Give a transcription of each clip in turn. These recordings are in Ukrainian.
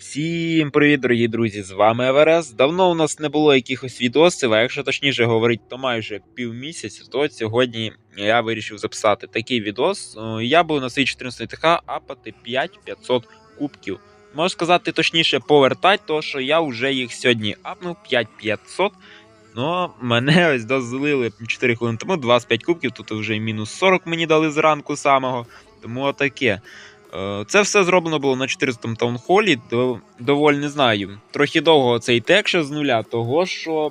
Всім привіт, дорогі друзі! З вами Еверест. Давно у нас не було якихось відосів, а якщо точніше говорити, то майже півмісяця, то сьогодні я вирішив записати такий відос. Е, Я був на свій 14 ТХ апати 5500 кубків. Можу сказати точніше, повертати, то що я вже їх сьогодні апнув 5500. Ну, мене ось дозволили 4 хвилини тому 25 кубків, тут вже мінус 40 мені дали зранку самого. Тому отаке. Е, Це все зроблено було на 400 таунхолі. Доволі не знаю. Трохи довго цей тек ще з нуля, того що.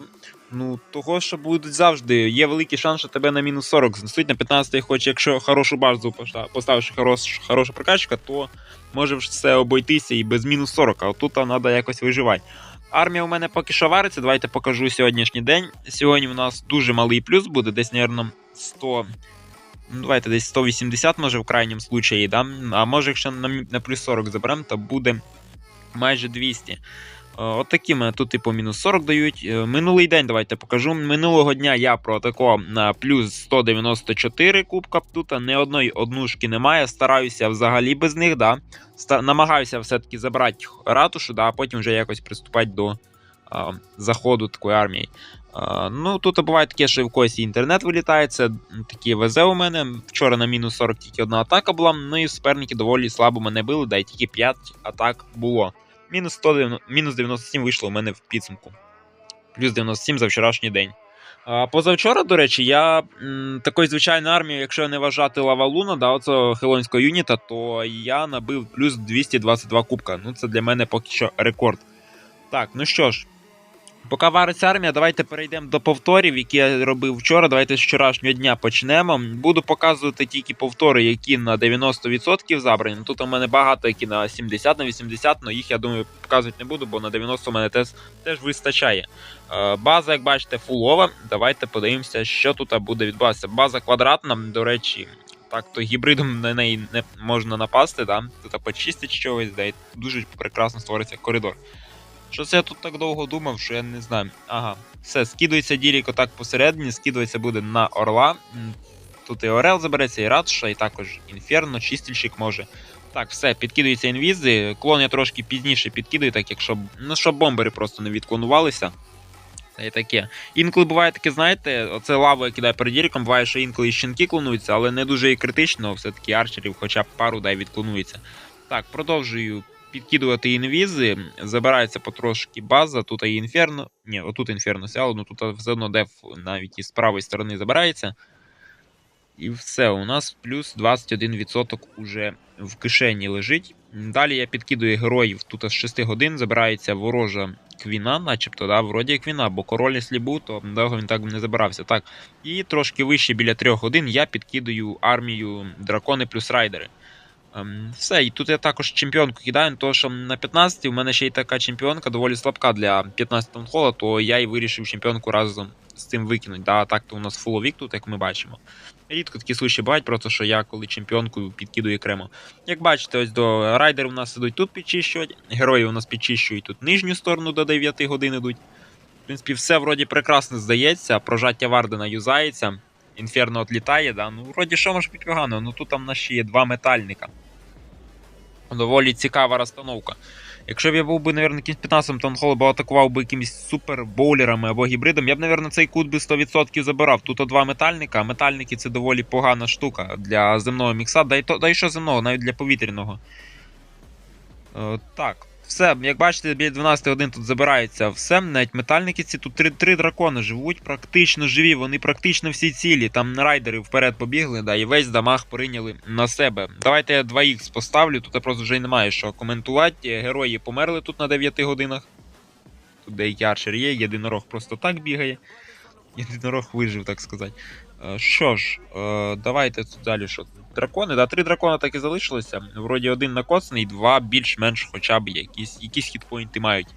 Ну, того, що будуть завжди. Є великий шанс, що тебе на мінус 40 знесуть на 15-й, хоч якщо хорошу базу поставиш хорош, хороша прокачка, то може все обойтися і без мінус 40, а тут треба якось виживати. Армія у мене поки що вариться, давайте покажу сьогоднішній день. Сьогодні у нас дуже малий плюс буде, десь, мабуть, 100. Ну, давайте десь 180, може, в крайньому случаї, да? а може, якщо на, на плюс 40 заберемо, то буде майже 200. Е, От такі мене тут, типу, мінус 40 дають. Е, Минулий день давайте покажу. Минулого дня я проатакував на плюс 194 кубка. Тут не одної однушки немає. Стараюся взагалі без них, да. Намагаюся все-таки забрати ратушу, да, а потім вже якось приступати до а, заходу такої армії. Ну, тут буває таке, що в когось інтернет вилітає, це такі везе у мене. Вчора на мінус 40 тільки одна атака була, ну і суперники доволі слабо мене били, да й тільки 5 атак було. Мінус 190, мінус 97 вийшло у мене в підсумку. Плюс 97 за вчорашній день. А, позавчора, до речі, я м, такої звичайної армії, якщо не вважати Лавалуна, да, оцього хелонського юніта, то я набив плюс 222 кубка. Ну, це для мене поки що рекорд. Так, ну що ж. Поки вариться армія, давайте перейдемо до повторів, які я робив вчора. Давайте з вчорашнього дня почнемо. Буду показувати тільки повтори, які на 90% забрані. Тут у мене багато, які на 70, на 80, але їх я думаю показувати не буду, бо на 90 у мене теж, теж вистачає. Е, База, як бачите, фулова. Давайте подивимося, що тут буде відбуватися. База квадратна, до речі. Так, то гібридом на неї не можна напасти, да? тут почистить чогось, да, дуже прекрасно створиться коридор. Що це я тут так довго думав, що я не знаю. Ага, все, скидується дірік отак посередині, скидується буде на орла. Тут і Орел забереться, і Ратуша, і також Інферно, чистільщик може. Так, все, підкидуються інвізи. Клон я трошки пізніше підкидаю, так якщо. Ну, щоб бомбери просто не відклонувалися. Та й таке. Інколи буває таке, знаєте, оце лаву я кидаю перед діріком, буває, що інколи і щенки клонуються, але не дуже і критично, все-таки арчерів хоча б пару дай відклонується. Так, продовжую підкидувати інвізи, забирається потрошки база, тут і інферно. Ні, отут інферно сяло, ну тут все одно деф навіть із правої сторони забирається. І все, у нас плюс 21% уже в кишені лежить. Далі я підкидую героїв тут з 6 годин, забирається ворожа квіна, начебто, да, вроді квіна, бо король якщо був, то довго він так не забирався. Так. І трошки вище біля 3 годин я підкидую армію дракони плюс райдери. Ем, все, і тут я також чемпіонку кидаю, тому що на 15 у мене ще й така чемпіонка доволі слабка для 15 таунхола, то я і вирішив чемпіонку разом з цим викинути. Да, так то у нас фуловік тут, як ми бачимо. Рідко такі случаї бувають, просто що я коли чемпіонку підкидую окремо. Як бачите, ось до райдерів у нас ідуть тут підчищувати, герої у нас підчищують тут нижню сторону до 9 годин ідуть. В принципі, все вроді прекрасно здається, прожаття Вардена юзається. Інферно отлітає, да? ну вроді що може бути погано, ну тут там ще є два метальника. Доволі цікава розстановка. Якщо б я був би, мабуть, якимсь 15 таунхолом, або атакував би якимись супер боулерами або гібридом, я б, мабуть, цей кут би 100% забирав. Тут два метальника, а метальники це доволі погана штука для земного мікса, да й, то, да й що земного, навіть для повітряного. Е, так, все, як бачите, біля 12 годин тут забирається все. Навіть метальники ці тут три, три дракони живуть, практично живі, вони практично всі цілі. Там райдери вперед побігли, да, і весь дамаг прийняли на себе. Давайте я 2х поставлю, тут я просто вже немає що коментувати. Герої померли тут на 9 годинах. Тут деякий арчер є, єдинорог просто так бігає. Єдинорог вижив, так сказати. Е, Що ж, е, давайте тут далі що. Дракони, да, три дракона так і залишилося. Вроді один накоцаний, два більш-менш хоча б якісь, якісь хітпоінти мають.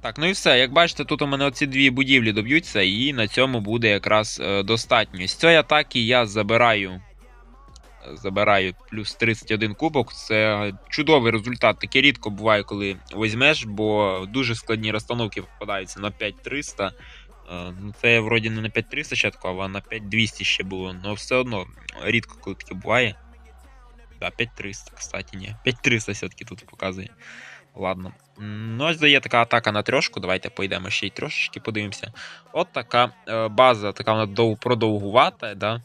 Так, ну і все. Як бачите, тут у мене оці дві будівлі доб'ються, і на цьому буде якраз е, достатньо. З цієї атаки я забираю. Забираю плюс 31 кубок. Це чудовий результат. Таке рідко буває, коли візьмеш, бо дуже складні розстановки попадаються на 5300. Е, Ну, це вроді не на 5300 спочатку, а на 5200 ще було. але все одно рідко коли таке буває. Да, 5300, кстати, ні. 5300 все-таки тут показує. Ладно. Ну, ось дає така атака на трьошку. Давайте поїдемо ще й трошечки подивимося. От така е, база, така вона продовгувата, да.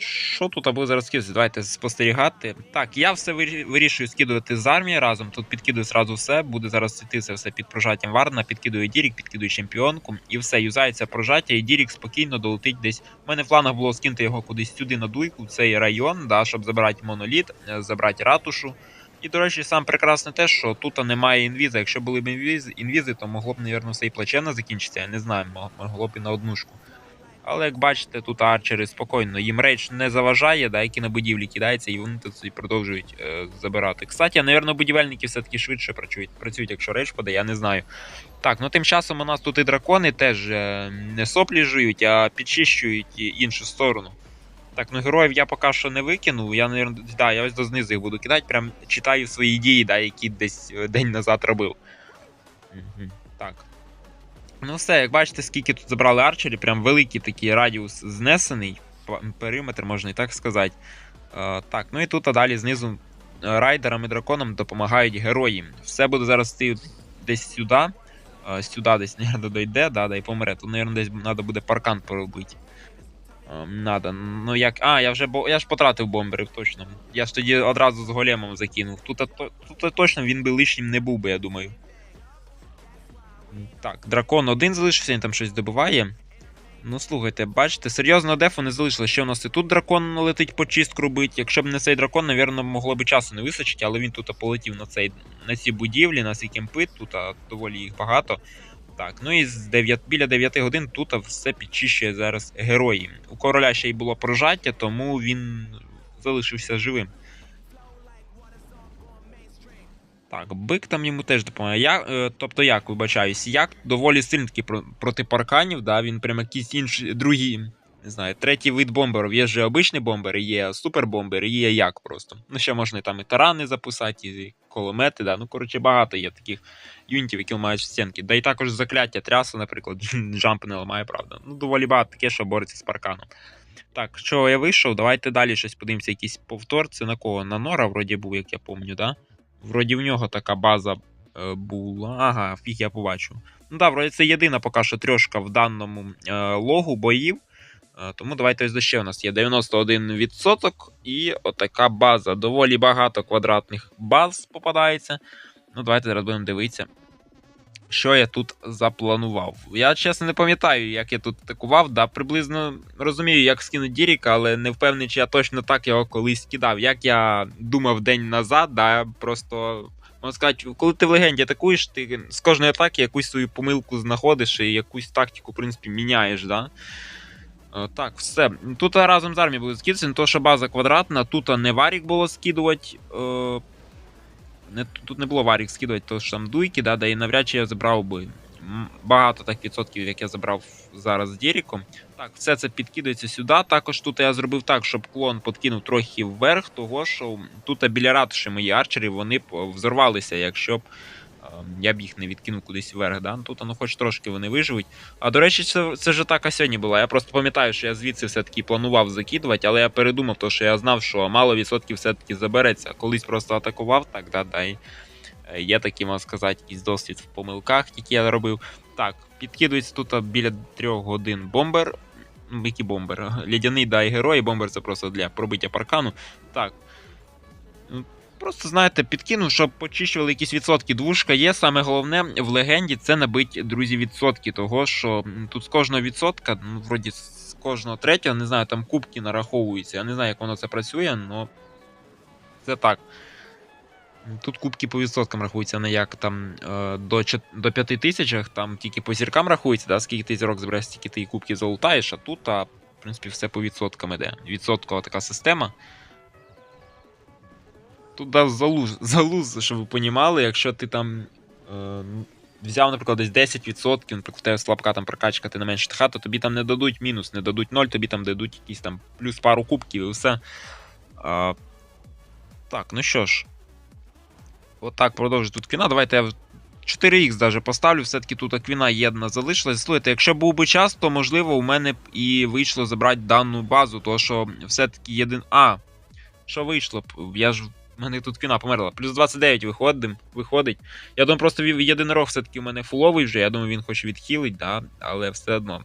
Що тут або зараз скидати? Давайте спостерігати. Так, я все вирі- вирішую скидувати з армії разом. Тут підкидую зразу все. Буде зараз йти це все під прожаттям Варна, підкидую Дірік, підкидую чемпіонку. І все, юзається прожаття, і Дірік спокійно долетить десь. У мене в планах було скинути його кудись сюди на дуйку, в цей район, да, щоб забрати моноліт, е, забрати ратушу. І, до речі, сам прекрасне те, що тут немає інвіза. Якщо були б інвіз, інвізи, то могло б, мабуть, все і плачевно закінчитися. Я не знаю, мо- могло б і на однушку. Але як бачите, тут арчери спокійно. Їм рейдж не заважає, да, які на будівлі кидаються, і вони тут продовжують е, забирати. Кстати, напевно, будівельники все-таки швидше працюють, працюють, якщо рейдж паде, я не знаю. Так, ну тим часом у нас тут і дракони теж е, не соплі жують, а підчищують іншу сторону. Так, ну героїв я поки що не викинув. Я, наверно, да, я ось до знизу їх буду кидати, прям читаю свої дії, да, які десь е, день назад робив. Так. Ну все, як бачите, скільки тут забрали арчерів, прям великий такий радіус знесений. Периметр, можна і так сказати. Е, так, ну і тут а далі знизу е, райдерам і драконам допомагають герої. Все буде зараз йти десь сюди. Е, сюди десь, наверное, дойде, да, да, і помре. Тут, наверное, десь треба буде паркан поробити. Е, Надо. Ну як. А, я вже бо- я ж потратив бомберів, точно. Я ж тоді одразу з големом закинув. Тут, тут точно він би лишнім не був би, я думаю. Так, дракон один залишився, він там щось добиває. Ну, слухайте, бачите, серйозно дефу не залишилось. Ще у нас і тут дракон летить по чистку робить. Якщо б не цей дракон, напевно, могло б часу не вистачити, але він тут полетів на цей, на ці будівлі, на ці кемпи, тут доволі їх багато. Так, ну і з 9, біля 9 годин тут все підчищує зараз герої. У короля ще й було прожаття, тому він залишився живим. Так, бик там йому теж допомагає. Я, е, тобто, як вибачаюсь, як доволі сильний такий проти парканів, да, він прям якийсь інший, другий, не знаю, третій вид бомберів. Є же обичний бомбер, є супербомбер, є як просто. Ну, ще можна там і тарани записати, і кулемети, да. Ну, коротше, багато є таких юнітів, які ламають стінки. Да і також закляття тряса, наприклад, джамп не ламає, правда. Ну, доволі багато таке, що бореться з парканом. Так, що я вийшов, давайте далі щось подивимося, якийсь повтор. Це на кого? На Нора, вроді був, як я пам'ятаю, да? Вроді в нього така база е, була. Ага, фіг я побачу. Ну так, вроді це єдина поки що трьошка в даному е, логу боїв. Е, тому давайте ось ще у нас є 91% і отака база. Доволі багато квадратних баз попадається. Ну, давайте зараз будемо дивитися. Що я тут запланував? Я чесно не пам'ятаю, як я тут атакував. Да, приблизно розумію, як скинути Діріка, але не впевнений, чи я точно так його колись кидав. Як я думав день назад, да, просто можна сказати, коли ти в легенді атакуєш, ти з кожної атаки якусь свою помилку знаходиш і якусь тактику, в принципі, міняєш. Да? Е, Так, все. Тут разом з армією буде скидатися, не то, що база квадратна, тут не варік було скидувати. Е, не, тут не було варік скидувати, то що там дуйки, да, да, і навряд чи я забрав би багато так відсотків, як я забрав зараз з Діріком. Так, все це підкидається сюди. Також тут я зробив так, щоб клон подкинув трохи вверх, того що тут біля ратуші мої арчері вони б взорвалися, якщо б е, я б їх не відкинув кудись вверх. Да? Ну, Тут ну, хоч трошки вони виживуть. А до речі, це, це ж атака сьогодні була. Я просто пам'ятаю, що я звідси все-таки планував закидувати, але я передумав, тому що я знав, що мало відсотків все-таки забереться. Колись просто атакував, так, да, да, і е, є такий, можна сказати, якийсь досвід в помилках, які я робив. Так, підкидується тут біля трьох годин бомбер. Ну, Який бомбер? Лядяний да і герой, бомбер це просто для пробиття паркану. Так. Просто, знаєте, підкинув, щоб почищували якісь відсотки. Двушка є. Саме головне в легенді це набить, друзі, відсотки. Того, що тут з кожного відсотка, ну, вроді з кожного третього, не знаю, там кубки нараховуються. Я не знаю, як воно це працює, але це так. Тут кубки по відсоткам рахуються, не як там е, до, до 5 тисячах, там тільки по зіркам рахується, да, скільки ти зірок збереш, стільки ти кубки залутаєш, а тут, а, в принципі, все по відсоткам іде. Відсоткова така система. Тут залуз, залуз, щоб ви понімали, якщо ти там е, взяв, наприклад, десь 10%, наприклад, в тебе слабка там прокачка, ти не менше ТХ, то тобі там не дадуть мінус, не дадуть 0, тобі там дадуть якісь там плюс пару кубків і все. А, так, ну що ж. Отак продовжу тут квіна. Давайте я в 4х даже поставлю. Все-таки тут квіна єдна залишилась. Слухайте, якщо був би час, то можливо у мене б і вийшло забрати дану базу, тому що все-таки єдин. А. що вийшло б. Я ж. В мене тут кіна померла. Плюс 29 виходим, виходить. Я думаю, просто єдинорог все-таки у мене фуловий вже. Я думаю, він хоч відхилить, да, але все одно.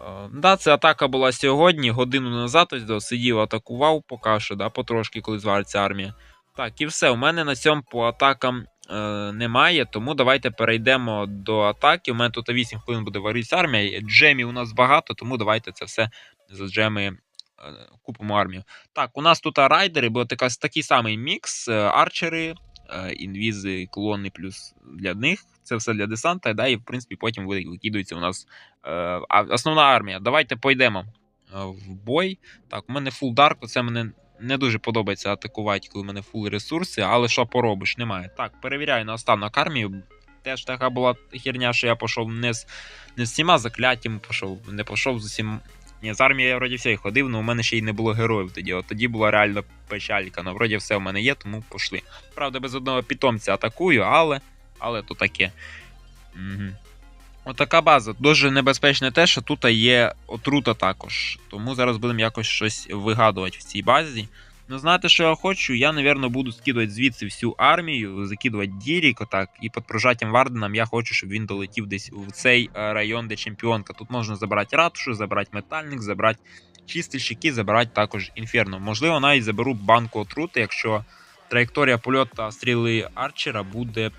Е, Да, це атака була сьогодні, годину назад, ось до, сидів, атакував поки що, да, потрошки, коли звалиться армія. Так, і все. У мене на цьому по атакам е, немає, тому давайте перейдемо до атаки. У мене тут 8 хвилин буде варитися армія. Джемів у нас багато, тому давайте це все за джеми купимо армію. Так, у нас тут райдери, бо така, такий самий мікс, е, арчери, е, інвізи, клони плюс для них. Це все для десанта, да, і в принципі потім викидується у нас е, основна армія. Давайте пойдемо е, в бой. Так, у мене фул дарк, це мене не дуже подобається атакувати, коли в мене фул ресурси, але що поробиш, немає. Так, перевіряю на останок армію. Теж така була херня, що я пішов не з, не з всіма закляттями, пішов, не пішов з усім. Ні, з армії я вроді все ходив, але у мене ще й не було героїв тоді. От тоді була реально печалька. Ну, вроді все в мене є, тому пішли. Правда, без одного питомця атакую, але. Але то таке. Угу. Отака база. Дуже небезпечне те, що тут є отрута також. Тому зараз будемо якось щось вигадувати в цій базі. Ну, знаєте, що я хочу? Я, напевно, буду скидувати звідси всю армію, закидувати Дірік, отак, і під прожаттям Варденом я хочу, щоб він долетів десь в цей е, район, де чемпіонка. Тут можна забрати ратушу, забрати метальник, забрати чистильщики, забрати також інферно. Можливо, навіть заберу банку отрути, якщо траєкторія польоту стріли Арчера буде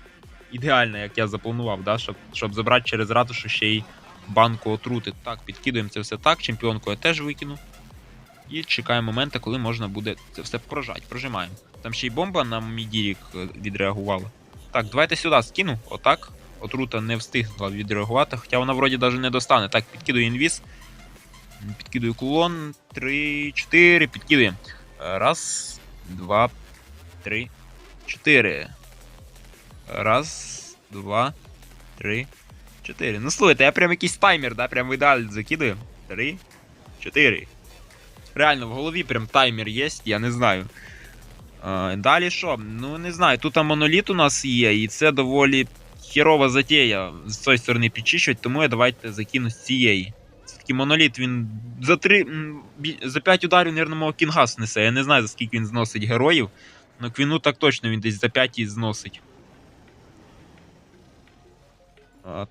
ідеальна, як я запланував, да? щоб, щоб забрати через ратушу ще й банку отрути. Так, підкидуємо це все так. Чемпіонку я теж викину. І чекаємо моменту, коли можна буде це все прожати. Прожимаємо. Там ще й бомба на мій дірік е, відреагувала. Так, давайте сюди скину. Отак. Отрута не встигла відреагувати, хоча вона вроді навіть не достане. Так, підкидую інвіз. Підкидую кулон. Три, чотири. Підкидуємо. Е, Раз, два, три, чотири. Раз, два, три, чотири. Ну слухайте, я прям якийсь таймер, да? Прям в ідеаль закидаю. Три, чотири. Реально, в голові прям таймер є, я не знаю. А, далі що? Ну, не знаю. Тут моноліт у нас є, і це доволі херова затея з цієї сторони підчищувати, тому я давайте закину з цієї. Все-таки моноліт він за три. За 5 ударів, мабуть, мого кінга снесе. Я не знаю, за скільки він зносить героїв. Ну, квіну так точно він десь за 5 і зносить. А,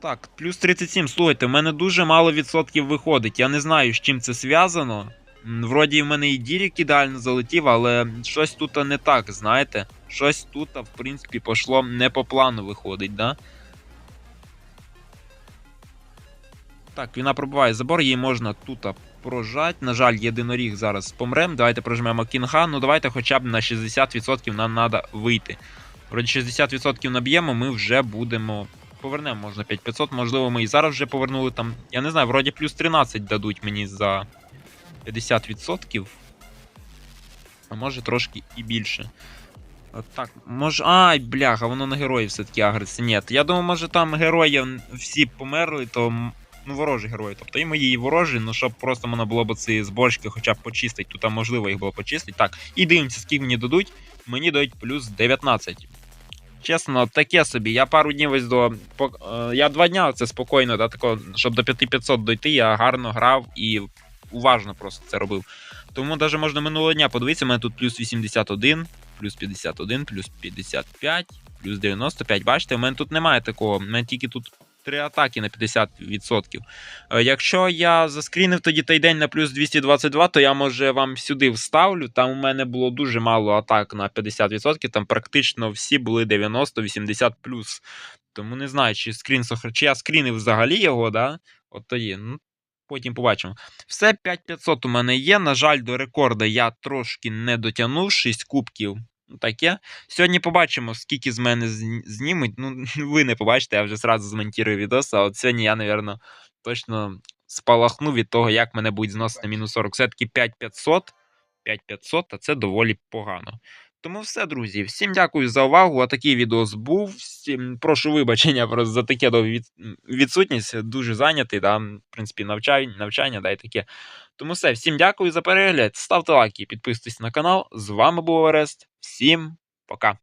так, плюс 37. Слухайте, в мене дуже мало відсотків виходить. Я не знаю, з чим це зв'язано. Вроді в мене і Дірік ідеально залетів, але щось тут не так, знаєте. Щось тут, в принципі, пошло не по плану виходить, да? Так, вона пробиває забор, її можна тут прожати. На жаль, єдиноріг зараз помрем. Давайте прожмемо кінга. Ну давайте хоча б на 60% нам треба вийти. Вроді 60% наб'ємо, ми вже будемо. Повернемо, можна 5500, можливо, ми і зараз вже повернули там. Я не знаю, вроді плюс 13 дадуть мені за 50%. А може трошки і більше. От Так, може. Ай, бляха, воно на героїв все-таки агриться. Ні, я думаю, може там герої всі померли, то ну, ворожі герої. Тобто і мої і ворожі, ну щоб просто можна було б ці зборщики хоча б почистити. Тут можливо їх було почистити. Так, і дивимося, скільки мені дадуть. Мені дають плюс 19. Чесно, таке собі. Я пару днів ось до. е, Я два дня це спокійно, да, тако, щоб до 5500 дойти, я гарно грав і уважно просто це робив. Тому навіть можна минулого дня подивитися, у мене тут плюс 81, плюс 51, плюс 55, плюс 95. Бачите, у мене тут немає такого. У мене тільки тут три атаки на 50%. Е, Якщо я заскрінив тоді той день на плюс 222, то я може вам сюди вставлю. Там у мене було дуже мало атак на 50%, там практично всі були 90-80 плюс. Тому не знаю, чи скрін чи я скрінив взагалі його, да? От тоді. Ну, потім побачимо. Все 5500 у мене є. На жаль, до рекорда я трошки не дотягнув 6 кубків. Таке. Сьогодні побачимо, скільки з мене знімуть. Ну, ви не побачите, я вже зразу змонтірую відос, а от сьогодні я, напевно, точно спалахну від того, як мене будуть зносити мінус 40. Все-таки 5500. 5500, а це доволі погано. Тому все, друзі. Всім дякую за увагу. Отакий відос був. Всім прошу вибачення просто за таке від... відсутність. Дуже зайнятий. Да? В принципі, навчання, навчання, да, і таке. Тому все, всім дякую за перегляд. Ставте лайки, підписуйтесь на канал. З вами був Орест. Всім пока.